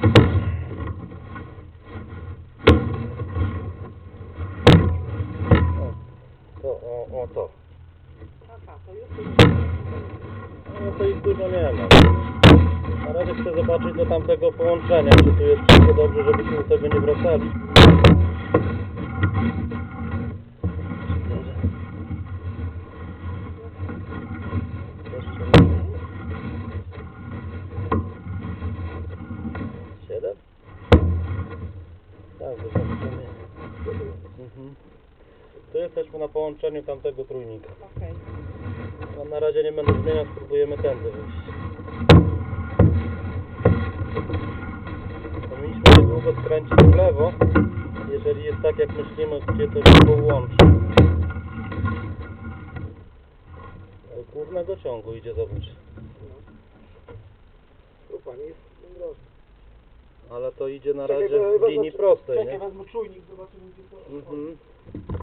O, to, o, o to. Aha, to już No to ich dużo nie ma. Na razie chcę zobaczyć do tamtego połączenia, czy tu jest wszystko dobrze, żebyśmy do tego nie wracali. Tak, zobaczymy. Mhm. Tu jesteśmy na połączeniu tamtego trójnika. okej. No, na razie nie będę zmieniał, spróbujemy tędy wyjść. Powinniśmy niedługo skręcić w lewo, jeżeli jest tak jak myślimy, gdzie to się połączy. Do głównego ciągu idzie, zobacz. Tu pani jest. Ale to idzie na razie w linii prostej, Czekaj, nie? wezmę czujnik, zobaczymy gdzie to... Mhm.